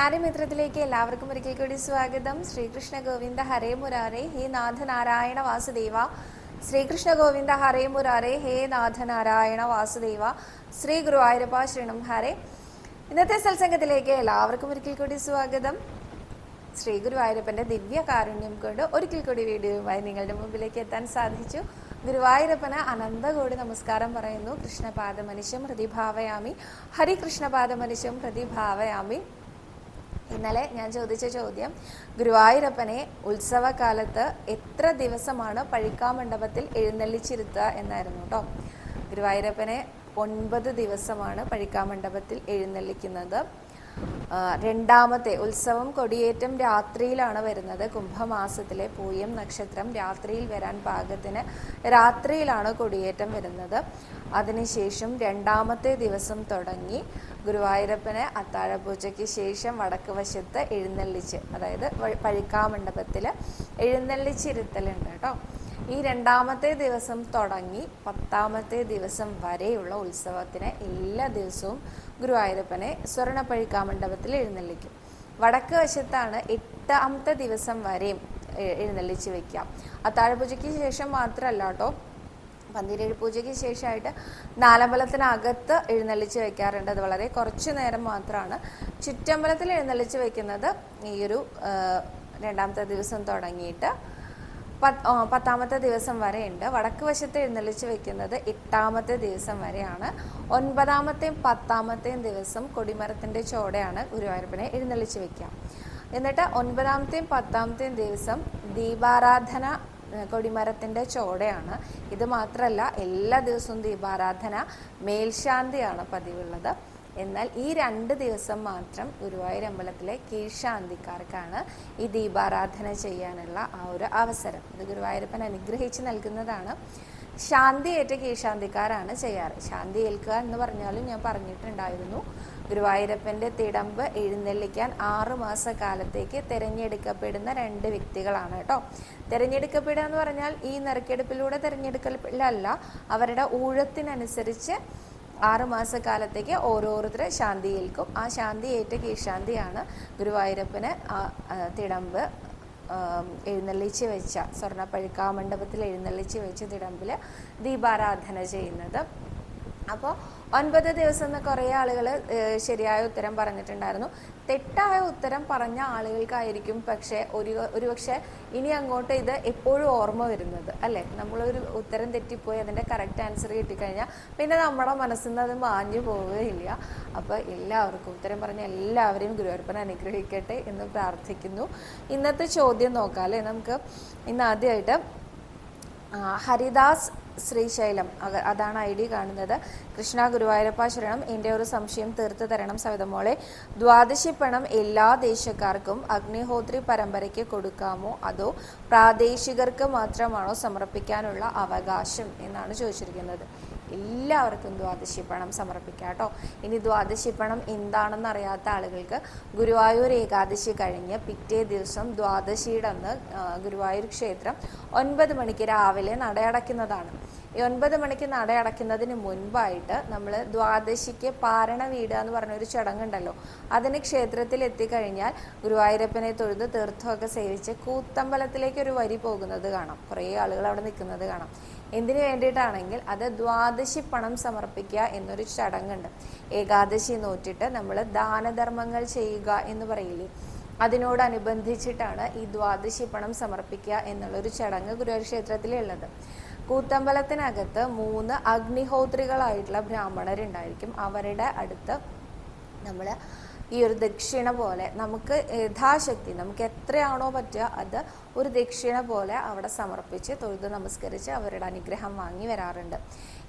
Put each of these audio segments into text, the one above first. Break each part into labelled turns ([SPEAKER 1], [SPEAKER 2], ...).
[SPEAKER 1] നമസ്കാരം കൃഷ്ണാരി മിത്രത്തിലേക്ക് എല്ലാവർക്കും ഒരിക്കൽ കൂടി സ്വാഗതം. ശ്രീകൃഷ്ണ ഗോവിന്ദ ഹരേ മുരാരേ ഹേ നാഥ നാരായണ വാസുദേവ. ശ്രീകൃഷ്ണ ഗോവിന്ദ ഹരേ മുരാരേ ഹേ നാഥ നാരായണ വാസുദേവ. ശ്രീ ഗുരുവായൂരപ്പ ശ്രീണം ഹരേ. ഇന്നത്തെ സത്സംഗത്തിലേക്ക് എല്ലാവർക്കും ഒരിക്കൽ കൂടി സ്വാഗതം. ശ്രീ ഗുരുവായൂരപ്പന്റെ ദിവ്യ കാരുണ്യം കൊണ്ട് ഒരിക്കൽ കൂടി വീഡിയോയുമായി നിങ്ങളുടെ മുമ്പിലേക്ക് എത്താൻ സാധിച്ചു. ഗുരുവായൂരപ്പന് അനന്തകോടി നമസ്കാരം പറയുന്നു. കൃഷ്ണപാദമനുഷ്യം പ്രതിഭാവയാമി. ഹരികൃഷ്ണപാദമനുഷ്യം ഹൃദിഭാവയാമി ഇന്നലെ ഞാൻ ചോദിച്ച ചോദ്യം ഗുരുവായൂരപ്പനെ ഉത്സവകാലത്ത് എത്ര ദിവസമാണ് പഴിക്കാമണ്ഡപത്തിൽ എഴുന്നള്ളിച്ചിരുത്തുക എന്നായിരുന്നു കേട്ടോ ഗുരുവായൂരപ്പനെ ഒൻപത് ദിവസമാണ് പഴിക്കാമണ്ഡപത്തിൽ എഴുന്നള്ളിക്കുന്നത്. രണ്ടാമത്തെ ഉത്സവം കൊടിയേറ്റം രാത്രിയിലാണ് വരുന്നത്. കുംഭമാസത്തിലെ പൂയം നക്ഷത്രം രാത്രിയിൽ വരാൻ പാകത്തിന് രാത്രിയിലാണ് കൊടിയേറ്റം വരുന്നത്. അതിനുശേഷം രണ്ടാമത്തെ ദിവസം തുടങ്ങി ഗുരുവായൂരപ്പനെ അത്താഴപൂജയ്ക്ക് ശേഷം വടക്ക് വശത്ത് എഴുന്നള്ളിച്ച് അതായത് പഴിക്കാമണ്ഡപത്തിൽ എഴുന്നള്ളിച്ചിരുത്തലുണ്ട് കേട്ടോ. ഈ രണ്ടാമത്തെ ദിവസം തുടങ്ങി പത്താമത്തെ ദിവസം വരെയുള്ള ഉത്സവത്തിന് എല്ലാ ദിവസവും ഗുരുവായൂരപ്പനെ സ്വർണപ്പഴിക്കാമണ്ഡപത്തിൽ എഴുന്നള്ളിക്കും. വടക്ക് വശത്താണ് എട്ടാമത്തെ ദിവസം വരെയും എഴുന്നള്ളിച്ച് വെക്കാം അത്താഴപൂജയ്ക്ക് ശേഷം മാത്രമല്ല കേട്ടോ പന്തിരേഴ് പൂജയ്ക്ക് ശേഷമായിട്ട് നാലമ്പലത്തിനകത്ത് എഴുന്നള്ളിച്ച് വെക്കാറുണ്ട്. അത് വളരെ കുറച്ച് നേരം മാത്രമാണ്. ചുറ്റമ്പലത്തിൽ എഴുന്നള്ളിച്ച് വെക്കുന്നത് ഈ ഒരു രണ്ടാമത്തെ ദിവസം തുടങ്ങിയിട്ട് പത്താമത്തെ ദിവസം വരെയുണ്ട്. വടക്ക് വശത്ത് എഴുന്നള്ളിച്ച് വെക്കുന്നത് എട്ടാമത്തെ ദിവസം വരെയാണ്. ഒൻപതാമത്തെയും പത്താമത്തെയും ദിവസം കൊടിമരത്തിന്റെ ചോടയാണ് ഗുരുവായൂരപ്പനെ എഴുന്നള്ളിച്ച് വെക്കുക. എന്നിട്ട് ഒൻപതാമത്തെയും പത്താമത്തെയും ദിവസം ദീപാരാധന കൊടിമരത്തിന്റെ ചോടയാണ്. ഇത് മാത്രമല്ല എല്ലാ ദിവസവും ദീപാരാധന മേൽശാന്തിയാണ് പതിവുള്ളത്. എന്നാൽ ഈ രണ്ട് ദിവസം മാത്രം ഗുരുവായൂർ അമ്പലത്തിലെ കീഴ്ശാന്തിക്കാർക്കാണ് ഈ ദീപാരാധന ചെയ്യാനുള്ള ആ ഒരു അവസരം. ഇത് ഗുരുവായൂരപ്പൻ അനുഗ്രഹിച്ച് നൽകുന്നതാണ്. ശാന്തിയേറ്റ കീഴ്ശാന്തിക്കാരാണ് ചെയ്യാറ്. ശാന്തി ഏൽക്കുക എന്ന് പറഞ്ഞാലും ഞാൻ പറഞ്ഞിട്ടുണ്ടായിരുന്നു. ഗുരുവായൂരപ്പന്റെ തിടമ്പ് എഴുന്നള്ളിക്കാൻ ആറു മാസ കാലത്തേക്ക് തിരഞ്ഞെടുക്കപ്പെടുന്ന രണ്ട് വ്യക്തികളാണ് കേട്ടോ. തിരഞ്ഞെടുക്കപ്പെടുക എന്ന് പറഞ്ഞാൽ ഈ നറുക്കെടുപ്പിലൂടെ തിരഞ്ഞെടുക്കലല്ല അവരുടെ ഊഴത്തിനനുസരിച്ച് ആറ് മാസക്കാലത്തേക്ക് ഓരോരുത്തരെ ശാന്തി ഏൽക്കും ആ ശാന്തി ഏറ്റ കീഴ്ശാന്തിയാണ് ഗുരുവായൂരപ്പന് തിടമ്പ് എഴുന്നള്ളിച്ച് വെച്ച സ്വർണപ്പഴുക്കാമണ്ഡപത്തിൽ എഴുന്നള്ളിച്ച് വെച്ച തിടമ്പിൽ ദീപാരാധന ചെയ്യുന്നത്. അപ്പോൾ ഒൻപത് ദിവസം എന്ന് കുറേ ആളുകൾ ശരിയായ ഉത്തരം പറഞ്ഞിട്ടുണ്ടായിരുന്നു. തെറ്റായ ഉത്തരം പറഞ്ഞ ആളുകൾക്കായിരിക്കും പക്ഷേ ഒരു ഒരുപക്ഷെ ഇനി അങ്ങോട്ട് ഇത് എപ്പോഴും ഓർമ്മ വരുന്നത് അല്ലേ? നമ്മളൊരു ഉത്തരം തെറ്റിപ്പോയി അതിന്റെ കറക്റ്റ് ആൻസർ കിട്ടിക്കഴിഞ്ഞാൽ പിന്നെ നമ്മുടെ മനസ്സിൽ നിന്ന് അത് മാഞ്ഞു പോവുകയില്ല. അപ്പോൾ എല്ലാവർക്കും ഉത്തരം പറഞ്ഞ എല്ലാവരെയും ഗുരുവായൂരപ്പൻ അനുഗ്രഹിക്കട്ടെ എന്ന് പ്രാർത്ഥിക്കുന്നു. ഇന്നത്തെ ചോദ്യം നോക്കാം അല്ലേ? നമുക്ക് ഇന്ന് ആദ്യമായിട്ട് ഹരിദാസ് ശ്രീശൈലം അതാണ് ഐ ഡി കാണുന്നത്. കൃഷ്ണ ഗുരുവായൂരപ്പ ശരണം. എന്റെ ഒരു സംശയം തീർത്തു തരണം സവിതമോളെ ദ്വാദശി പണം എല്ലാ ദേശക്കാർക്കും അഗ്നിഹോത്രി പരമ്പരയ്ക്ക് കൊടുക്കാമോ? അതോ പ്രാദേശികർക്ക് മാത്രമാണോ സമർപ്പിക്കാനുള്ള അവകാശം? എന്നാണ് ചോദിച്ചിരിക്കുന്നത്. എല്ലാവർക്കും ദ്വാദശി പണം സമർപ്പിക്കാം കേട്ടോ. ഇനി ദ്വാദശി പണം എന്താണെന്ന് അറിയാത്ത ആളുകൾക്ക് ഗുരുവായൂർ ഏകാദശി കഴിഞ്ഞ് പിറ്റേ ദിവസം ദ്വാദശിയുടെ അന്ന് ഗുരുവായൂർ ക്ഷേത്രം ഒൻപത് മണിക്ക് രാവിലെ നടയടയ്ക്കുന്നതാണ്. ഒൻപത് മണിക്ക് നട അടയ്ക്കുന്നതിന് മുൻപായിട്ട് നമ്മൾ ദ്വാദശിക്ക് പാരണ വീട് എന്ന് പറഞ്ഞൊരു ചടങ്ങുണ്ടല്ലോ. അതിന് ക്ഷേത്രത്തിൽ എത്തിക്കഴിഞ്ഞാൽ ഗുരുവായൂരപ്പനെ തൊഴുത് തീർത്ഥമൊക്കെ സേവിച്ച് കൂത്തമ്പലത്തിലേക്ക് ഒരു വരി പോകുന്നത് കാണാം. കുറേ ആളുകൾ അവിടെ നിൽക്കുന്നത് കാണാം. എന്തിനു വേണ്ടിയിട്ടാണെങ്കിൽ അത് ദ്വാദശി പണം സമർപ്പിക്കുക എന്നൊരു ചടങ്ങുണ്ട്. ഏകാദശി നോറ്റിട്ട് നമ്മൾ ദാനധർമ്മങ്ങൾ ചെയ്യുക എന്ന് പറയില്ലേ? അതിനോടനുബന്ധിച്ചിട്ടാണ് ഈ ദ്വാദശി പണം സമർപ്പിക്കുക എന്നുള്ളൊരു ചടങ്ങ് ഗുരുവായൂർ ക്ഷേത്രത്തിലുള്ളത്. കൂത്തമ്പലത്തിനകത്ത് മൂന്ന് അഗ്നിഹോത്രികളായിട്ടുള്ള ബ്രാഹ്മണരുണ്ടായിരിക്കും. അവരുടെ അടുത്ത് നമ്മൾ ഈ ഒരു ദക്ഷിണ പോലെ നമുക്ക് യഥാശക്തി നമുക്ക് എത്രയാണോ പറ്റുക അത് ഒരു ദക്ഷിണ പോലെ അവിടെ സമർപ്പിച്ച് തൊഴുത് നമസ്കരിച്ച് അവരുടെ അനുഗ്രഹം വാങ്ങി വരാറുണ്ട്.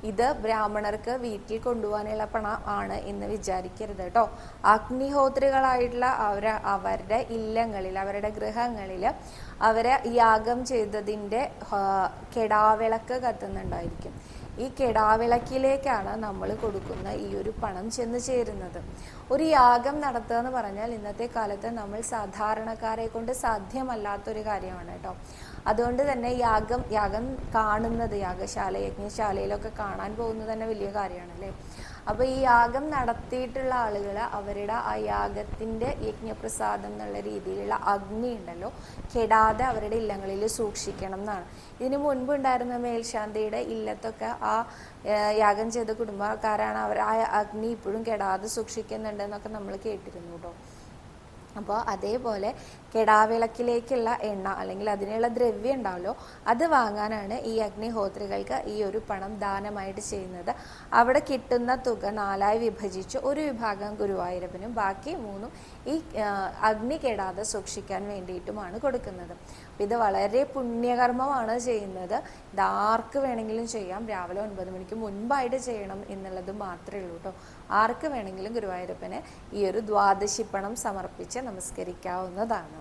[SPEAKER 1] ഇത് ബ്രാഹ്മണർക്ക് വീട്ടിൽ കൊണ്ടുപോകാനുള്ള പണം ആണ് എന്ന് വിചാരിക്കരുത് കേട്ടോ. അഗ്നിഹോത്രികളായിട്ടുള്ള അവർ അവരുടെ ഇല്ലങ്ങളിൽ അവരുടെ ഗൃഹങ്ങളിൽ അവരെ യാഗം ചെയ്തതിന്റെ കെടാവിളക്ക് കത്തുന്നുണ്ടായിരിക്കും. ഈ കെടാവിളക്കിലേക്കാണ് നമ്മൾ കൊടുക്കുന്ന ഈ ഒരു പണം ചെന്ന് ചേരുന്നത്. ഒരു യാഗം നടത്തുക എന്ന് പറഞ്ഞാൽ ഇന്നത്തെ കാലത്ത് നമ്മൾ സാധാരണക്കാരെ കൊണ്ട് സാധ്യമല്ലാത്തൊരു കാര്യമാണ് കേട്ടോ. അതുകൊണ്ട് തന്നെ യാഗം യാഗം കാണുന്നത് യാഗശാല യജ്ഞശാലയിലൊക്കെ കാണാൻ പോകുന്നത് തന്നെ വലിയ കാര്യമാണ് അല്ലേ അപ്പോൾ ഈ യാഗം നടത്തിയിട്ടുള്ള ആളുകൾ അവരുടെ ആ യാഗത്തിന്റെ യജ്ഞപ്രസാദം എന്നുള്ള രീതിയിലുള്ള അഗ്നി ഉണ്ടല്ലോ കെടാതെ അവരുടെ ഇല്ലങ്ങളിൽ സൂക്ഷിക്കണം എന്നാണ്. ഇതിനു മുൻപ് ഉണ്ടായിരുന്ന മേൽശാന്തിയുടെ ഇല്ലത്തൊക്കെ ആ യാഗം ചെയ്ത കുടുംബക്കാരാണ് അവർ ആ അഗ്നി ഇപ്പോഴും കെടാതെ സൂക്ഷിക്കുന്നുണ്ടെന്നൊക്കെ നമ്മൾ കേട്ടിരുന്നു കേട്ടോ അപ്പോൾ അതേപോലെ കെടാവിളക്കിലേക്കുള്ള എണ്ണ അല്ലെങ്കിൽ അതിനുള്ള ദ്രവ്യം ഉണ്ടാവല്ലോ അത് വാങ്ങാനാണ് ഈ അഗ്നിഹോത്രികൾക്ക് ഈ ഒരു പണം ദാനമായിട്ട് ചെയ്യുന്നത്. അവിടെ കിട്ടുന്ന തുക നാലായി വിഭജിച്ച് ഒരു വിഭാഗം ഗുരുവായൂരപ്പനും ബാക്കി മൂന്നും ഈ അഗ്നി കെടാതെ സൂക്ഷിക്കാൻ വേണ്ടിയിട്ടുമാണ് കൊടുക്കുന്നത്. ഇത് വളരെ പുണ്യകർമ്മമാണ് ചെയ്യുന്നത്. ഇത് ആർക്ക് വേണമെങ്കിലും ചെയ്യാം. രാവിലെ ഒൻപത് മണിക്ക് മുൻപായിട്ട് ചെയ്യണം എന്നുള്ളത് മാത്രമേ ഉള്ളൂ കേട്ടോ ആർക്ക് വേണമെങ്കിലും ഗുരുവായൂരപ്പനെ ഈ ഒരു ദ്വാദശിപ്പണം സമർപ്പിച്ച് നമസ്കരിക്കാവുന്നതാണ്.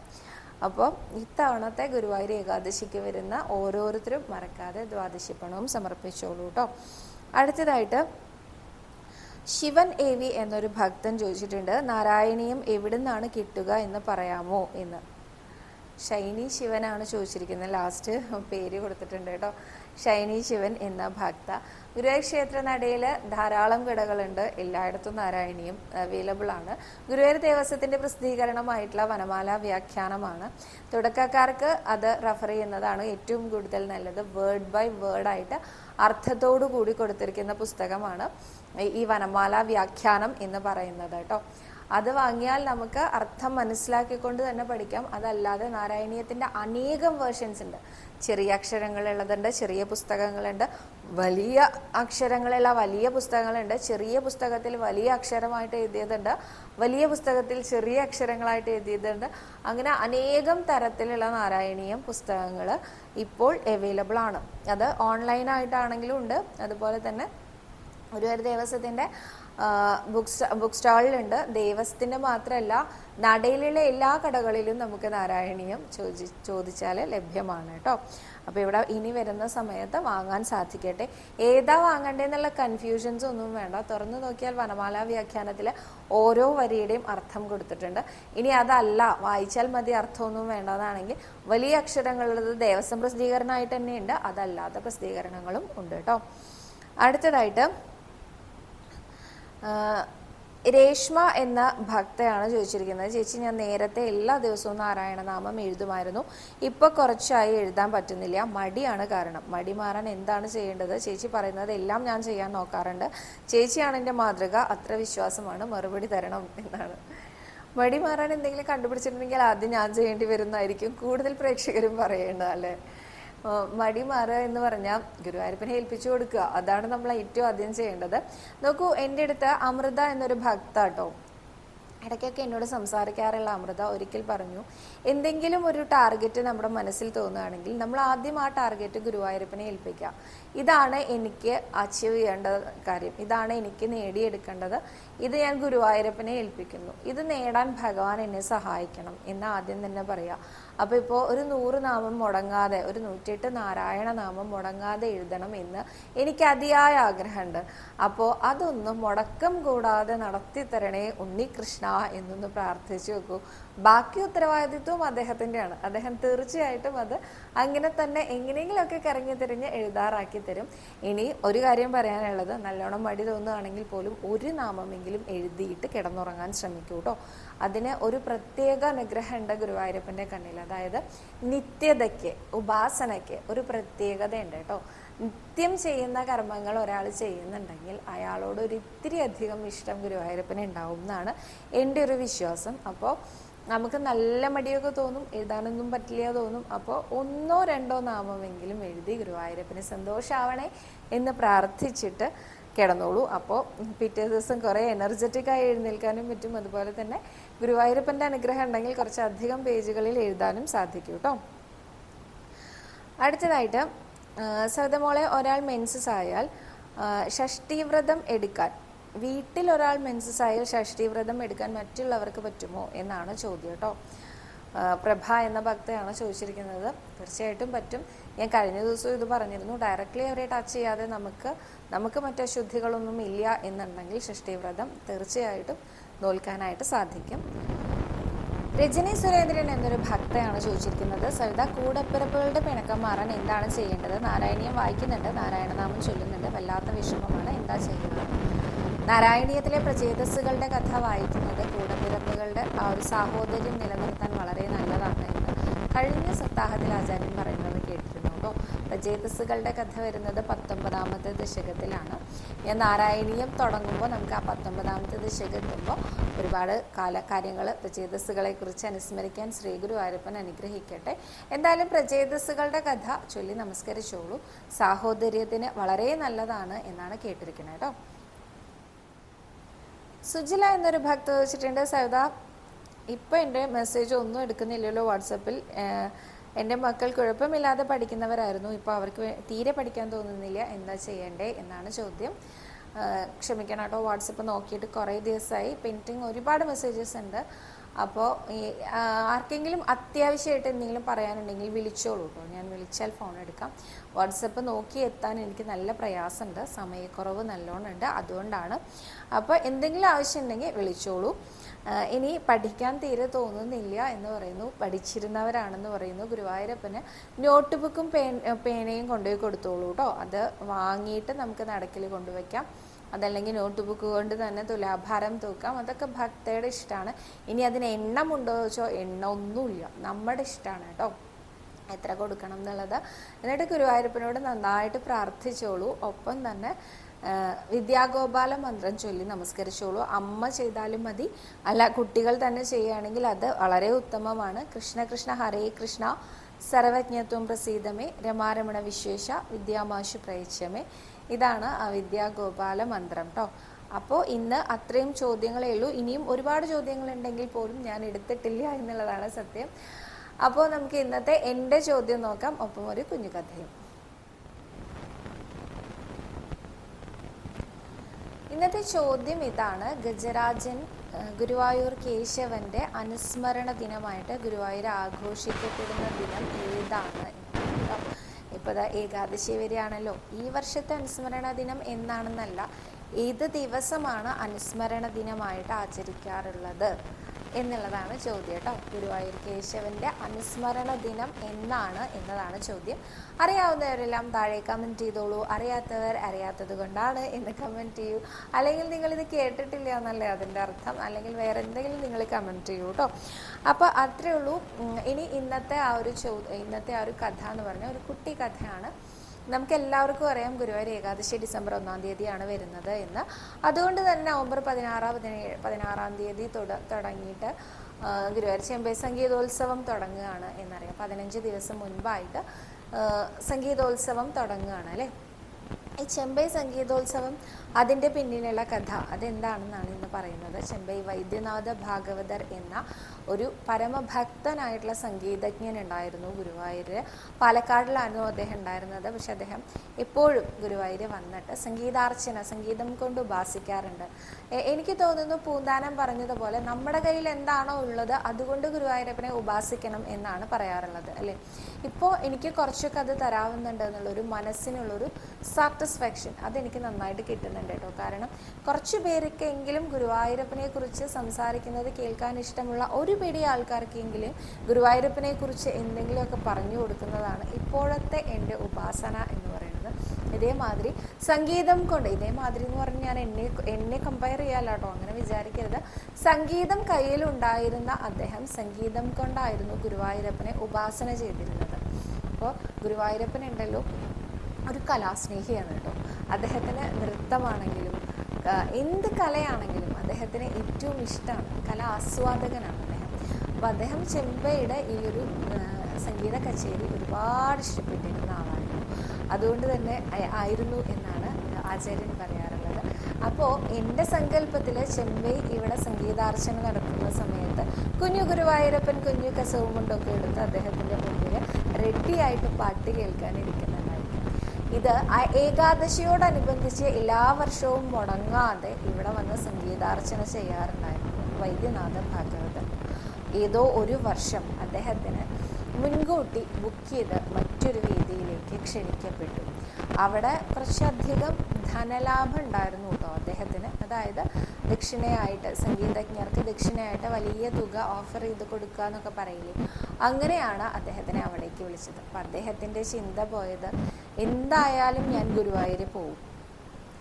[SPEAKER 1] അപ്പോൾ ഇത്തവണത്തെ ഗുരുവായൂർ ഏകാദശിക്ക് വരുന്ന ഓരോരുത്തരും മറക്കാതെ ദ്വാദശിപ്പണവും സമർപ്പിച്ചോളൂ കേട്ടോ അടുത്തതായിട്ട് ശിവൻ എ വി എന്നൊരു ഭക്തൻ ചോദിച്ചിട്ടുണ്ട് നാരായണീയം എവിടുന്നാണ് കിട്ടുക എന്ന് പറയാമോ? എന്ന്. ഷൈനി ശിവനാണ് ചോദിച്ചിരിക്കുന്നത്. ലാസ്റ്റ് പേര് കൊടുത്തിട്ടുണ്ട് കേട്ടോ. ഷൈനി ശിവൻ എന്ന ഭക്ത. ഗുരുവായൂർ ക്ഷേത്ര നടയിൽ ധാരാളം കടകളുണ്ട്. എല്ലായിടത്തും നാരായണിയും അവൈലബിൾ ആണ്. ഗുരുവായൂർ ദേവസ്വത്തിന്റെ പ്രസിദ്ധീകരണമായിട്ടുള്ള വനമാല വ്യാഖ്യാനമാണ്. തുടക്കക്കാർക്ക് അത് റഫർ ചെയ്യുന്നതാണ് ഏറ്റവും കൂടുതൽ നല്ലത്. വേർഡ് ബൈ വേർഡ് ആയിട്ട് അർത്ഥത്തോടു കൂടി കൊടുത്തിരിക്കുന്ന പുസ്തകമാണ് ഈ വനമാല വ്യാഖ്യാനം എന്ന് പറയുന്നത് കേട്ടോ. അത് വാങ്ങിയാൽ നമുക്ക് അർത്ഥം മനസ്സിലാക്കിക്കൊണ്ട് തന്നെ പഠിക്കാം. അതല്ലാതെ നാരായണീയത്തിന്റെ അനേകം വേർഷൻസ് ഉണ്ട്. ചെറിയ അക്ഷരങ്ങളുള്ളതുണ്ട് ചെറിയ പുസ്തകങ്ങളുണ്ട്. വലിയ അക്ഷരങ്ങളുള്ള വലിയ പുസ്തകങ്ങളുണ്ട്. ചെറിയ പുസ്തകത്തിൽ വലിയ അക്ഷരമായിട്ട് എഴുതിയതുണ്ട്. വലിയ പുസ്തകത്തിൽ ചെറിയ അക്ഷരങ്ങളായിട്ട് എഴുതിയതുണ്ട്. അങ്ങനെ അനേകം തരത്തിലുള്ള നാരായണീയം പുസ്തകങ്ങൾ ഇപ്പോൾ അവൈലബിൾ ആണ്. അത് ഓൺലൈനായിട്ടാണെങ്കിലും ഉണ്ട്. അതുപോലെ തന്നെ ഒരു ഒരു ദേവസ്വത്തിന്റെ ബുക്ക് ബുക്ക് സ്റ്റാളിലുണ്ട്. ദേവസ്വത്തിന്റെ മാത്രമല്ല നടയിലുള്ള എല്ലാ കടകളിലും നമുക്ക് നാരായണീയം ചോദി ചോദിച്ചാൽ ലഭ്യമാണ് കേട്ടോ. അപ്പോൾ ഇവിടെ ഇനി വരുന്ന സമയത്ത് വാങ്ങാൻ സാധിക്കട്ടെ. ഏതാ വാങ്ങണ്ടേന്നുള്ള കൺഫ്യൂഷൻസ് ഒന്നും വേണ്ട. തുറന്നു നോക്കിയാൽ വനമാല വ്യാഖ്യാനത്തിൽ ഓരോ വരിയുടെയും അർത്ഥം കൊടുത്തിട്ടുണ്ട്. ഇനി അതല്ല വായിച്ചാൽ മതി അർത്ഥമൊന്നും വേണ്ടതാണെങ്കിൽ വലിയ അക്ഷരങ്ങളുള്ളത് ദേവസ്വം പ്രസിദ്ധീകരണമായിട്ട് തന്നെയുണ്ട്. അതല്ലാത്ത പ്രസിദ്ധീകരണങ്ങളും ഉണ്ട് കേട്ടോ. അടുത്തതായിട്ട് രേഷ്മ എന്ന ഭക്തയാണ് ചോദിച്ചിരിക്കുന്നത്. ചേച്ചി ഞാൻ നേരത്തെ എല്ലാ ദിവസവും നാരായണനാമം എഴുതുമായിരുന്നു. ഇപ്പൊ കുറച്ചായി എഴുതാൻ പറ്റുന്നില്ല. മടിയാണ് കാരണം. മടി മാറാൻ എന്താണ് ചെയ്യേണ്ടത്? ചേച്ചി പറയുന്നത് എല്ലാം ഞാൻ ചെയ്യാൻ നോക്കാറുണ്ട്. ചേച്ചിയാണ് എന്റെ മാതൃക. അത്ര വിശ്വാസമാണ്. മറുപടി തരണം എന്നാണ്. മടി മാറാൻ എന്തെങ്കിലും കണ്ടുപിടിച്ചിട്ടുണ്ടെങ്കിൽ ആദ്യം ഞാൻ ചെയ്യേണ്ടി വരുന്നതായിരിക്കും. കൂടുതൽ പ്രേക്ഷകരും പറയേണ്ടത് അല്ലേ ആ, മടി മാറുക എന്ന് പറഞ്ഞാൽ ഗുരുവായൂരപ്പനെ ഏൽപ്പിച്ചു കൊടുക്കുക. അതാണ് നമ്മൾ ഏറ്റവും ആദ്യം ചെയ്യേണ്ടത്. നോക്കൂ എന്റെ അടുത്ത് അമൃത എന്നൊരു ഭക്ത കേട്ടോ ഇടയ്ക്കൊക്കെ എന്നോട് സംസാരിക്കാറുള്ള അമൃത ഒരിക്കൽ പറഞ്ഞു എന്തെങ്കിലും ഒരു ടാർഗറ്റ് നമ്മുടെ മനസ്സിൽ തോന്നുകയാണെങ്കിൽ നമ്മൾ ആദ്യം ആ ടാർഗറ്റ് ഗുരുവായൂരപ്പനെ ഏൽപ്പിക്കാം ഇതാണ് എനിക്ക് അച്ചീവ് ചെയ്യേണ്ട കാര്യം. ഇതാണ് എനിക്ക് നേടിയെടുക്കേണ്ടത്. ഇത് ഞാൻ ഗുരുവായൂരപ്പനെ ഏൽപ്പിക്കുന്നു. ഇത് നേടാൻ ഭഗവാൻ എന്നെ സഹായിക്കണം എന്ന് ആദ്യം തന്നെ പറയാം. അപ്പോൾ ഇപ്പോൾ ഒരു നൂറ് നാമം മുടങ്ങാതെ ഒരു നൂറ്റിയെട്ട് നാരായണ നാമം മുടങ്ങാതെ എഴുതണം എന്ന് എനിക്ക് അതിയായ ആഗ്രഹമുണ്ട്. അപ്പോൾ അതൊന്നും മുടക്കം കൂടാതെ നടത്തി തരണേ ഉണ്ണികൃഷ്ണ എന്നൊന്ന് പ്രാർത്ഥിച്ചു നോക്കൂ ബാക്കി ഉത്തരവാദിത്വവും അദ്ദേഹത്തിന്റെയാണ് അദ്ദേഹം തീർച്ചയായിട്ടും അത് അങ്ങനെ തന്നെ എങ്ങനെയെങ്കിലുമൊക്കെ കറങ്ങി തിരിഞ്ഞ് എഴുതാറാക്കി തരും. ഇനി ഒരു കാര്യം പറയാനുള്ളത് നല്ലോണം മടി തോന്നുകയാണെങ്കിൽ പോലും ഒരു നാമമെങ്കിലും എഴുതിയിട്ട് കിടന്നുറങ്ങാൻ ശ്രമിക്കൂ കേട്ടോ. അതിന് ഒരു പ്രത്യേക അനുഗ്രഹമുണ്ട് ഗുരുവായൂരപ്പന്റെ കണ്ണിൽ. അതായത് നിത്യതയ്ക്ക് ഉപാസനയ്ക്ക് ഒരു പ്രത്യേകതയുണ്ട് കേട്ടോ. നിത്യം ചെയ്യുന്ന കർമ്മങ്ങൾ ഒരാൾ ചെയ്യുന്നുണ്ടെങ്കിൽ അയാളോട് ഒരു ഇത്തിരി അധികം ഇഷ്ടം ഗുരുവായൂരപ്പന് ഉണ്ടാവും എന്നാണ് എന്റെ ഒരു വിശ്വാസം. അപ്പോൾ നമുക്ക് നല്ല മടിയൊക്കെ തോന്നും എഴുതാനൊന്നും പറ്റില്ല തോന്നും. അപ്പോൾ ഒന്നോ രണ്ടോ നാമമെങ്കിലും എഴുതി ഗുരുവായൂരപ്പന് സന്തോഷമാവണേ എന്ന് പ്രാർത്ഥിച്ചിട്ട് കിടന്നോളൂ. അപ്പോൾ പിറ്റേ ദിവസം കുറേ എനർജറ്റിക് ആയി എഴുന്നേൽക്കാനും പറ്റും. അതുപോലെ തന്നെ ഗുരുവായൂരപ്പന്റെ അനുഗ്രഹം ഉണ്ടെങ്കിൽ കുറച്ചധികം പേജുകളിൽ എഴുതാനും സാധിക്കും കേട്ടോ. അടുത്തതായിട്ട് സൗദമോളെ ഒരാൾ മെൻസസ് ആയാൽ ഷഷ്ടിവ്രതം എടുക്കാൻ. വീട്ടിൽ ഒരാൾ മെൻസസ് ആയാൽ ഷഷ്ടിവ്രതം എടുക്കാൻ മറ്റുള്ളവർക്ക് പറ്റുമോ എന്നാണ് ചോദ്യം കേട്ടോ പ്രഭ എന്ന ഭക്തയാണ് ചോദിച്ചിരിക്കുന്നത്. തീർച്ചയായിട്ടും പറ്റും. ഞാൻ കഴിഞ്ഞ ദിവസവും ഇത് പറഞ്ഞിരുന്നു. ഡയറക്റ്റ്ലി അവരെ ടച്ച് ചെയ്യാതെ നമുക്ക് നമുക്ക് മറ്റു അശുദ്ധികളൊന്നും ഇല്ല എന്നുണ്ടെങ്കിൽ ഷഷ്ടിവ്രതം തീർച്ചയായിട്ടും നോൽക്കാനായിട്ട് സാധിക്കും. രജനി സുരേന്ദ്രൻ എന്നൊരു ഭക്തയാണ് ചോദിച്ചിരിക്കുന്നത്. സവിത കൂടപ്പിറപ്പുകളുടെ പിണക്കം മാറാൻ എന്താണ് ചെയ്യേണ്ടത്? നാരായണീയം വായിക്കുന്നുണ്ട്. നാരായണനാമം ചൊല്ലുന്നുണ്ട്. വല്ലാത്ത വിഷമമാണ്. എന്താ ചെയ്യുന്നത്? നാരായണീയത്തിലെ പ്രചേതസ്സുകളുടെ കഥ വായിക്കുന്നത് കൂടപ്പിറപ്പുകളുടെ ആ ഒരു സാഹോദര്യം നിലനിർത്താൻ വളരെ നല്ലതാണ് എന്ന് കഴിഞ്ഞ സപ്താഹത്തിൽ ആചാര്യൻ പറയുന്നത് കേട്ടിരുന്നു കേട്ടോ പ്രചേതസ്സുകളുടെ കഥ വരുന്നത് പത്തൊമ്പതാമത്തെ ദശകത്തിലാണ്. ഞാൻ നാരായണീയം തുടങ്ങുമ്പോൾ നമുക്ക് ആ പത്തൊമ്പതാമത്തെ ദശകം എത്തുമ്പോൾ ഒരുപാട് കാല കാര്യങ്ങൾ പ്രചേതസ്സുകളെ കുറിച്ച് അനുസ്മരിക്കാൻ ശ്രീഗുരു ആരപ്പൻ അനുഗ്രഹിക്കട്ടെ. എന്തായാലും പ്രചേതസ്സുകളുടെ കഥ ചൊല്ലി നമസ്കരിച്ചോളൂ. സാഹോദര്യത്തിന് വളരെ നല്ലതാണ് എന്നാണ് കേട്ടിരിക്കുന്നത് കേട്ടോ. സുജില എന്നൊരു ഭക്ത ചോദിച്ചിട്ടുണ്ട് സവിത ഇപ്പം എന്റെ മെസ്സേജ് ഒന്നും എടുക്കുന്നില്ലല്ലോ വാട്സപ്പിൽ. എന്റെ മക്കൾ കുഴപ്പമില്ലാതെ പഠിക്കുന്നവരായിരുന്നു. ഇപ്പോൾ അവർക്ക് തീരെ പഠിക്കാൻ തോന്നുന്നില്ല. എന്താ ചെയ്യണ്ടേ? എന്നാണ് ചോദ്യം. ക്ഷമിക്കണം കേട്ടോ. വാട്സപ്പ് നോക്കിയിട്ട് കുറേ ദിവസമായി പെയിന്റിങ് ഒരുപാട് മെസ്സേജസ് ഉണ്ട്. അപ്പോൾ ഈ ആർക്കെങ്കിലും അത്യാവശ്യമായിട്ട് എന്തെങ്കിലും പറയാനുണ്ടെങ്കിൽ വിളിച്ചോളൂ കേട്ടോ ഞാൻ വിളിച്ചാൽ ഫോൺ എടുക്കാം. വാട്സപ്പ് നോക്കി എത്താൻ എനിക്ക് നല്ല പ്രയാസമുണ്ട്. സമയക്കുറവ് നല്ലോണം ഉണ്ട് അതുകൊണ്ടാണ്. അപ്പോൾ എന്തെങ്കിലും ആവശ്യമുണ്ടെങ്കിൽ വിളിച്ചോളൂ. ഇനി പഠിക്കാൻ തീരെ തോന്നുന്നില്ല എന്ന് പറയുന്നു. പഠിച്ചിരുന്നവരാണെന്ന് പറയുന്നു. ഗുരുവായൂരപ്പന് നോട്ട് ബുക്കും പേനയും കൊണ്ടുപോയി കൊടുത്തോളൂ കേട്ടോ അത് വാങ്ങിയിട്ട് നമുക്ക് നടക്കിൽ കൊണ്ടുവയ്ക്കാം. അതല്ലെങ്കിൽ നോട്ട് ബുക്ക് കൊണ്ട് തന്നെ തുലാഭാരം തൂക്കാം. അതൊക്കെ ഭക്തയുടെ ഇഷ്ടമാണ് ഇനി അതിന് എണ്ണമുണ്ടോ ചോദിച്ചോ എണ്ണ ഒന്നുമില്ല നമ്മുടെ ഇഷ്ടമാണ് കേട്ടോ. എത്ര കൊടുക്കണം എന്നുള്ളത്. എന്നിട്ട് ഗുരുവായൂരപ്പനോട് നന്നായിട്ട് പ്രാർത്ഥിച്ചോളൂ. ഒപ്പം തന്നെ വിദ്യാഗോപാല മന്ത്രം ചൊല്ലി നമസ്കരിച്ചോളൂ. അമ്മ ചെയ്താലും മതി. അല്ല കുട്ടികൾ തന്നെ ചെയ്യുകയാണെങ്കിൽ അത് വളരെ ഉത്തമമാണ്. കൃഷ്ണ കൃഷ്ണ ഹരേ കൃഷ്ണ. സർവജ്ഞത്വം പ്രസീതമേ. രമാരമണ വിശേഷ. വിദ്യാമാശു പ്രയച്യമേ ഇതാണ് അവിദ്യ ഗോപാല മന്ത്രം കേട്ടോ അപ്പോൾ ഇന്ന് അത്രയും ചോദ്യങ്ങളേ ഉള്ളൂ. ഇനിയും ഒരുപാട് ചോദ്യങ്ങൾ ഉണ്ടെങ്കിൽ പോലും ഞാൻ എടുത്തിട്ടില്ല എന്നുള്ളതാണ് സത്യം. അപ്പോൾ നമുക്ക് ഇന്നത്തെ എന്റെ ചോദ്യം നോക്കാം. ഒപ്പം ഒരു കുഞ്ഞു കഥയും. ഇന്നത്തെ ചോദ്യം ഇതാണ്. ഗജരാജൻ ഗുരുവായൂർ കേശവന്റെ അനുസ്മരണ ദിനമായിട്ട് ഗുരുവായൂർ ആഘോഷിക്കപ്പെടുന്ന ദിനം ഏതാണ്. ഇപ്പൊ ദാ ഏകാദശി വരെയാണല്ലോ. ഈ വർഷത്തെ അനുസ്മരണ ദിനം എന്നാണെന്നല്ല ഏത് ദിവസമാണ് അനുസ്മരണ ദിനമായിട്ട് ആചരിക്കാറുള്ളത്? എന്നുള്ളതാണ് ചോദ്യം കേട്ടോ. ഗുരുവായൂർ കേശവന്റെ അനുസ്മരണ ദിനം എന്നാണ് എന്നതാണ് ചോദ്യം. അറിയാവുന്നവരെല്ലാം താഴെ കമന്റ് ചെയ്തോളൂ. അറിയാത്തവർ അറിയാത്തത് കൊണ്ടാണ് എന്ന് കമന്റ് ചെയ്യൂ. അല്ലെങ്കിൽ നിങ്ങൾ ഇത് കേട്ടിട്ടില്ല എന്നല്ലേ അതിന്റെ അർത്ഥം? അല്ലെങ്കിൽ വേറെ എന്തെങ്കിലും നിങ്ങൾ കമന്റ് ചെയ്യൂ കേട്ടോ. അപ്പോൾ അത്രേ ഉള്ളൂ. ഇനി ഇന്നത്തെ ആ ഒരു ചോ ഇന്നത്തെ ആ ഒരു കഥ എന്ന് പറഞ്ഞാൽ ഒരു കുട്ടി കഥയാണ്. നമുക്ക് എല്ലാവർക്കും അറിയാം ഗുരുവായൂർ ഏകാദശി ഡിസംബർ ഒന്നാം തീയതിയാണ് വരുന്നത് എന്ന്. അതുകൊണ്ട് തന്നെ നവംബർ പതിനാറാം പതിനേഴ് പതിനാറാം തീയതി തുട തുടങ്ങിയിട്ട് ഗുരുവായൂർ ചെമ്പൈ സംഗീതോത്സവം തുടങ്ങുകയാണ് എന്നറിയാം. പതിനഞ്ച് ദിവസം മുൻപായിട്ട് സംഗീതോത്സവം തുടങ്ങുകയാണ് അല്ലേ? ഈ ചെമ്പൈ സംഗീതോത്സവം അതിന്റെ പിന്നിലുള്ള കഥ അതെന്താണെന്നാണ് ഇന്ന് പറയുന്നത്. ചെമ്പൈ വൈദ്യനാഥ ഭാഗവതർ എന്ന ഒരു പരമഭക്തനായിട്ടുള്ള സംഗീതജ്ഞൻ ഉണ്ടായിരുന്നു ഗുരുവായൂർ പാലക്കാടിലായിരുന്നു അദ്ദേഹം ഉണ്ടായിരുന്നത്. പക്ഷെ അദ്ദേഹം എപ്പോഴും ഗുരുവായൂർ വന്നിട്ട് സംഗീതാർച്ചന സംഗീതം കൊണ്ട് ഉപാസിക്കാറുണ്ട്. എനിക്ക് തോന്നുന്നു പൂന്താനം പറഞ്ഞതുപോലെ നമ്മുടെ കയ്യിൽ എന്താണോ ഉള്ളത് അതുകൊണ്ട് ഗുരുവായൂരപ്പനെ ഉപാസിക്കണം എന്നാണ് പറയാറുള്ളത് അല്ലേ? ഇപ്പോൾ എനിക്ക് കുറച്ചൊക്കെ അത് തരാവുന്നുണ്ട് എന്നുള്ളൊരു മനസ്സിനുള്ളൊരു സാറ്റിസ്ഫാക്ഷൻ അതെനിക്ക് നന്നായിട്ട് കിട്ടുന്നുണ്ട്. കേട്ടോ കാരണം കുറച്ച് പേർക്കെങ്കിലും ഗുരുവായൂരപ്പനെ കുറിച്ച് സംസാരിക്കുന്നത് കേൾക്കാൻ ഇഷ്ടമുള്ള ഒരു പിടി ആൾക്കാർക്കെങ്കിലും ഗുരുവായൂരപ്പനെ കുറിച്ച് എന്തെങ്കിലുമൊക്കെ പറഞ്ഞു കൊടുക്കുന്നതാണ് ഇപ്പോഴത്തെ എന്റെ ഉപാസന എന്ന് പറയുന്നത്. ഇതേമാതിരി സംഗീതം കൊണ്ട് ഇതേമാതിരി എന്ന് പറഞ്ഞ് ഞാൻ എന്നെ എന്നെ കമ്പയർ ചെയ്യാലോ കേട്ടോ അങ്ങനെ വിചാരിക്കരുത്. സംഗീതം കയ്യിലുണ്ടായിരുന്ന അദ്ദേഹം സംഗീതം കൊണ്ടായിരുന്നു ഗുരുവായൂരപ്പനെ ഉപാസന ചെയ്തിരുന്നത്. അപ്പോൾ ഗുരുവായൂരപ്പൻ ഉണ്ടല്ലോ ഒരു കലാസ്നേഹിയാണ് കേട്ടോ. അദ്ദേഹത്തിന് നൃത്തമാണെങ്കിലും എന്ത് കലയാണെങ്കിലും അദ്ദേഹത്തിന് ഏറ്റവും ഇഷ്ടമാണ്. കല ആസ്വാദകനാണ് അദ്ദേഹം. അപ്പോൾ അദ്ദേഹം ചെമ്പയുടെ ഈ ഒരു സംഗീത കച്ചേരി ഒരുപാട് ഇഷ്ടപ്പെട്ടിരുന്ന ആളായിരുന്നു. അതുകൊണ്ട് തന്നെ ആയിരുന്നു എന്നാണ് ആചാര്യൻ പറയാറുള്ളത്. അപ്പോൾ എന്റെ സങ്കല്പത്തിൽ ചെമ്പൈ ഇവിടെ സംഗീതാർച്ചന നടക്കുന്ന സമയത്ത് കുഞ്ഞു ഗുരുവായൂരപ്പൻ കുഞ്ഞു കസവും കൊണ്ടൊക്കെ എടുത്ത് അദ്ദേഹത്തിന്റെ മുമ്പിൽ റെഡിയായിട്ട് പാട്ട് കേൾക്കാനിരിക്കുന്നുണ്ടായിരിക്കും ഇത് ഏകാദശിയോടനുബന്ധിച്ച് എല്ലാ വർഷവും മുടങ്ങാതെ ഇവിടെ വന്ന് സംഗീതാർച്ചന ചെയ്യാറുണ്ടായിരുന്നു. വൈദ്യനാഥ ഭാഗവതർ ഏതോ ഒരു വർഷം അദ്ദേഹത്തിന് മുൻകൂട്ടി ബുക്ക് ചെയ്ത് മറ്റൊരു വേദിയിലേക്ക് ക്ഷണിക്കപ്പെട്ടു. അവിടെ കുറച്ചധികം ധനലാഭം ഉണ്ടായിരുന്നു കേട്ടോ അദ്ദേഹത്തിന്. അതായത് ദക്ഷിണയായിട്ട് സംഗീതജ്ഞർക്ക് ദക്ഷിണയായിട്ട് വലിയ തുക ഓഫർ ചെയ്ത് കൊടുക്കുക എന്നൊക്കെ പറയില്ലേ? അങ്ങനെയാണ് അദ്ദേഹത്തിനെ അവിടേക്ക് വിളിച്ചത്. അപ്പം അദ്ദേഹത്തിന്റെ ചിന്ത പോയത് എന്തായാലും ഞാൻ ഗുരുവായൂർ പോകും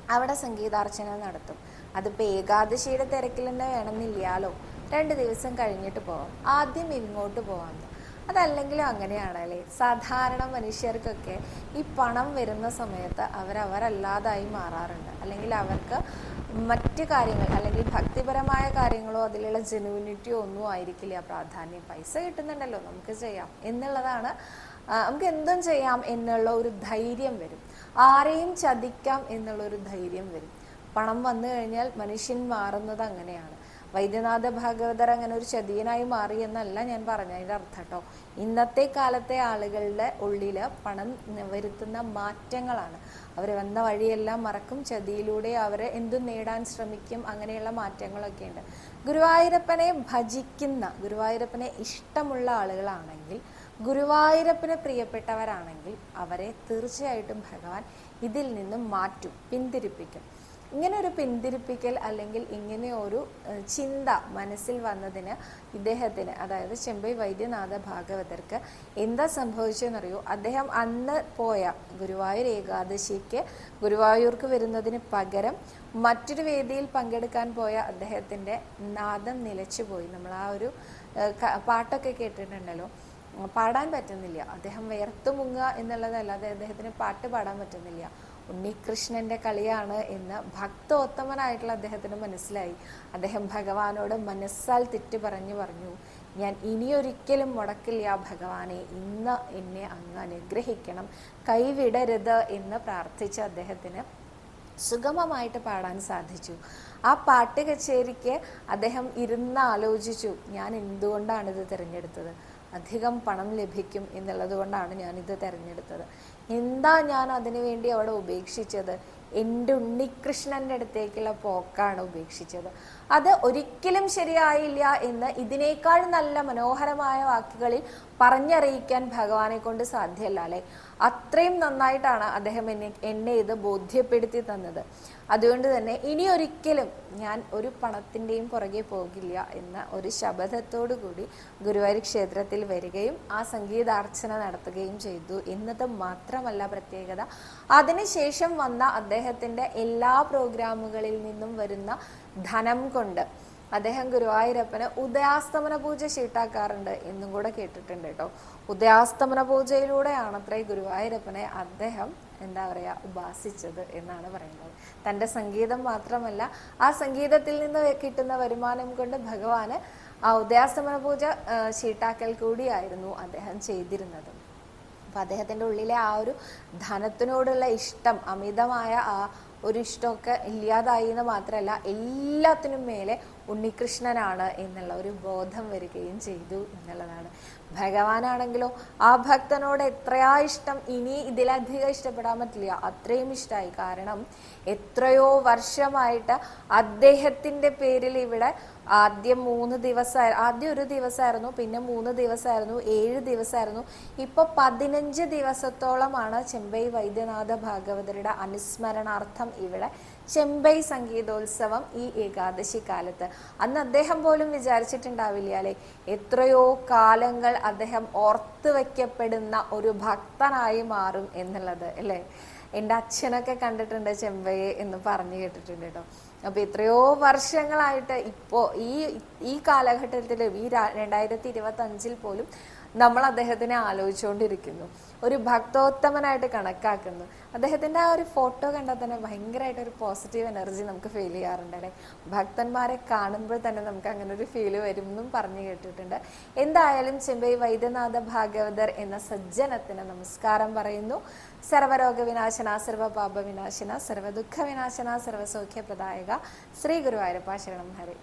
[SPEAKER 1] അവിടെ സംഗീതാർച്ചന നടത്തും. അതിപ്പോൾ ഏകാദശിയുടെ തിരക്കിൽ തന്നെ വേണമെന്നില്ലാലോ രണ്ട് ദിവസം കഴിഞ്ഞിട്ട് പോവാം. ആദ്യം ഇങ്ങോട്ട് പോവാം. അതല്ലെങ്കിലും അങ്ങനെയാണല്ലേ? സാധാരണ മനുഷ്യർക്കൊക്കെ ഈ പണം വരുന്ന സമയത്ത് അവരവരല്ലാതായി മാറാറുണ്ട്. അല്ലെങ്കിൽ അവർക്ക് മറ്റ് കാര്യങ്ങൾ അല്ലെങ്കിൽ ഭക്തിപരമായ കാര്യങ്ങളോ അതിലുള്ള ജെനുവിനിറ്റിയോ ഒന്നും ആയിരിക്കില്ല. പ്രാധാന്യം പൈസ കിട്ടുന്നുണ്ടല്ലോ നമുക്ക് ചെയ്യാം. എന്നുള്ളതാണ് നമുക്ക് എന്തും ചെയ്യാം എന്നുള്ള ഒരു ധൈര്യം വരും. ആരെയും ചതിക്കാം എന്നുള്ള ഒരു ധൈര്യം വരും. പണം വന്നു കഴിഞ്ഞാൽ മനുഷ്യൻ മാറുന്നത് അങ്ങനെയാണ്. വൈദ്യനാഥ ഭാഗവതർ അങ്ങനെ ഒരു ചതിയനായി മാറി എന്നല്ല ഞാൻ പറഞ്ഞതിന്റെ അർത്ഥം കേട്ടോ. ഇന്നത്തെ കാലത്തെ ആളുകളുടെ ഉള്ളിൽ പണം വരുത്തുന്ന മാറ്റങ്ങളാണ്. അവർ വന്ന വഴിയെല്ലാം മറക്കും. ചതിയിലൂടെ അവർ എന്തും നേടാൻ ശ്രമിക്കും. അങ്ങനെയുള്ള മാറ്റങ്ങളൊക്കെ ഉണ്ട്. ഗുരുവായൂരപ്പനെ ഭജിക്കുന്ന ഗുരുവായൂരപ്പനെ ഇഷ്ടമുള്ള ആളുകളാണെങ്കിൽ ഗുരുവായൂരപ്പന് പ്രിയപ്പെട്ടവരാണെങ്കിൽ അവരെ തീർച്ചയായിട്ടും ഭഗവാൻ ഇതിൽ നിന്നും മാറ്റും പിന്തിരിപ്പിക്കും. ഇങ്ങനെ ഒരു പിന്തിരിപ്പിക്കൽ അല്ലെങ്കിൽ ഇങ്ങനെ ഒരു ചിന്ത മനസ്സിൽ വന്നതിന് ഇദ്ദേഹത്തിന് അതായത് ചെമ്പൈ വൈദ്യനാഥ ഭാഗവതർക്ക് എന്താ സംഭവിച്ചതെന്നറിയോ അദ്ദേഹം അന്ന് പോയ ഗുരുവായൂർ ഏകാദശിക്ക് ഗുരുവായൂർക്ക് വരുന്നതിന് പകരം മറ്റൊരു വേദിയിൽ പങ്കെടുക്കാൻ പോയ അദ്ദേഹത്തിന്റെ നാദം നിലച്ചുപോയി. നമ്മൾ ആ ഒരു പാട്ടൊക്കെ കേട്ടിട്ടുണ്ടല്ലോ. പാടാൻ പറ്റുന്നില്ല. അദ്ദേഹം വേർത്തു മുങ്ങുക എന്നുള്ളതല്ലാതെ അദ്ദേഹത്തിന് പാട്ട് പാടാൻ പറ്റുന്നില്ല. ഉണ്ണികൃഷ്ണന്റെ കളിയാണ് എന്ന് ഭക്തോത്തമനായിട്ടുള്ള അദ്ദേഹത്തിന് മനസ്സിലായി. അദ്ദേഹം ഭഗവാനോട് മനസ്സാൽ തെറ്റ് പറഞ്ഞു പറഞ്ഞു ഞാൻ ഇനിയൊരിക്കലും മുടക്കില്ല ഭഗവാനെ ഇന്ന് എന്നെ അങ്ങ് അനുഗ്രഹിക്കണം കൈവിടരുത് എന്ന് പ്രാർത്ഥിച്ച അദ്ദേഹത്തിന് സുഗമമായിട്ട് പാടാൻ സാധിച്ചു. ആ പാട്ട് കച്ചേരിക്ക് അദ്ദേഹം ഇരുന്ന് ആലോചിച്ചു ഞാൻ എന്തുകൊണ്ടാണ് ഇത് തിരഞ്ഞെടുത്തത്? അധികം പണം ലഭിക്കും എന്നുള്ളത് കൊണ്ടാണ് ഞാനിത് തിരഞ്ഞെടുത്തത്. എന്താ ഞാൻ അതിനു വേണ്ടി അവിടെ ഉപേക്ഷിച്ചത്? എന്റെ ഉണ്ണികൃഷ്ണന്റെ അടുത്തേക്കുള്ള പോക്കാണ് ഉപേക്ഷിച്ചത്. അത് ഒരിക്കലും ശരിയായില്ല എന്ന് ഇതിനേക്കാൾ നല്ല മനോഹരമായ വാക്കുകളിൽ പറഞ്ഞറിയിക്കാൻ ഭഗവാനെ കൊണ്ട് സാധ്യമല്ല അല്ലെ? അത്രയും നന്നായിട്ടാണ് അദ്ദേഹം എന്നെ എന്നെ ഇത് ബോധ്യപ്പെടുത്തി തന്നത്. അതുകൊണ്ട് തന്നെ ഇനി ഒരിക്കലും ഞാൻ ഒരു പണത്തിന്റെയും പുറകെ പോകില്ല എന്ന ഒരു ശപഥത്തോടു കൂടി ഗുരുവായൂർ ക്ഷേത്രത്തിൽ വരികയും ആ സംഗീതാർച്ചന നടത്തുകയും ചെയ്തു. എന്നത് മാത്രമല്ല പ്രത്യേകത. അതിനുശേഷം വന്ന അദ്ദേഹത്തിന്റെ എല്ലാ പ്രോഗ്രാമുകളിൽ നിന്നും വരുന്ന ധനം കൊണ്ട് അദ്ദേഹം ഗുരുവായൂരപ്പന് ഉദയാസ്തമന പൂജ ചീട്ടാക്കാറുണ്ട് എന്നും കൂടെ കേട്ടിട്ടുണ്ട് കേട്ടോ. ഉദയാസ്തമന പൂജയിലൂടെയാണത്രേ ഗുരുവായൂരപ്പനെ അദ്ദേഹം എന്താ പറയുക ഉപാസിച്ചത് എന്നാണ് പറയുന്നത്. തന്റെ സംഗീതം മാത്രമല്ല ആ സംഗീതത്തിൽ നിന്ന് കിട്ടുന്ന വരുമാനം കൊണ്ട് ഭഗവാന് ആ ഉദയാസ്തമന പൂജ ചീട്ടാക്കൽ കൂടിയായിരുന്നു അദ്ദേഹം ചെയ്തിരുന്നത്. അപ്പം അദ്ദേഹത്തിന്റെ ഉള്ളിലെ ആ ഒരു ധനത്തിനോടുള്ള ഇഷ്ടം അമിതമായ ആ ഒരു ഇഷ്ടമൊക്കെ ഇല്ലാതായി എന്ന് മാത്രമല്ല എല്ലാത്തിനും മേലെ ഉണ്ണികൃഷ്ണനാണ് എന്നുള്ള ഒരു ബോധം വരികയും ചെയ്തു എന്നുള്ളതാണ്. ഭഗവാനാണെങ്കിലോ ആ ഭക്തനോട് എത്രയാ ഇഷ്ടം? ഇനി ഇതിലധികം ഇഷ്ടപ്പെടാൻ പറ്റില്ല. അത്രയും ഇഷ്ടമായി കാരണം എത്രയോ വർഷമായിട്ട് അദ്ദേഹത്തിന്റെ പേരിൽ ഇവിടെ ആദ്യം മൂന്ന് ദിവസം ആദ്യം ഒരു ദിവസമായിരുന്നു പിന്നെ മൂന്ന് ദിവസമായിരുന്നു ഏഴ് ദിവസമായിരുന്നു. ഇപ്പൊ പതിനഞ്ച് ദിവസത്തോളമാണ് ചെമ്പൈ വൈദ്യനാഥ ഭാഗവതരുടെ അനുസ്മരണാർത്ഥം ഇവിടെ ചെമ്പൈ സംഗീതോത്സവം ഈ ഏകാദശി കാലത്ത്. അന്ന് അദ്ദേഹം പോലും വിചാരിച്ചിട്ടുണ്ടാവില്ല എത്രയോ കാലങ്ങൾ അദ്ദേഹം ഓർത്തു വയ്ക്കപ്പെടുന്ന ഒരു ഭക്തനായി മാറും എന്നുള്ളത് അല്ലേ? എന്റെ അച്ഛനൊക്കെ കണ്ടിട്ടുണ്ട് ചെമ്പയെ എന്ന് പറഞ്ഞു കേട്ടിട്ടുണ്ട് കേട്ടോ. അപ്പൊ എത്രയോ വർഷങ്ങളായിട്ട് ഇപ്പോ ഈ ഈ കാലഘട്ടത്തിൽ ഈ രണ്ടായിരത്തി ഇരുപത്തി അഞ്ചിൽ പോലും നമ്മൾ അദ്ദേഹത്തിനെ ആലോചിച്ചുകൊണ്ടിരിക്കുന്നു. ഒരു ഭക്തോത്തമനായിട്ട് കണക്കാക്കുന്നു. അദ്ദേഹത്തിന്റെ ആ ഒരു ഫോട്ടോ കണ്ടാൽ തന്നെ ഭയങ്കരമായിട്ട് ഒരു പോസിറ്റീവ് എനർജി നമുക്ക് ഫീൽ ചെയ്യാറുണ്ട് അല്ലെ? ഭക്തന്മാരെ കാണുമ്പോൾ തന്നെ നമുക്ക് അങ്ങനെ ഒരു ഫീൽ വരുമെന്നും പറഞ്ഞു കേട്ടിട്ടുണ്ട്. എന്തായാലും ചെമ്പൈ വൈദ്യനാഥ ഭാഗവതർ എന്ന സജ്ജനത്തിന് നമസ്കാരം പറയുന്നു. സർവരോഗ വിനാശന സർവ പാപ വിനാശന സർവ ദുഃഖ വിനാശന സർവസൗഖ്യപ്രദായക ശ്രീ ഗുരുവായൂരപ്പ ശരണം ഹരി.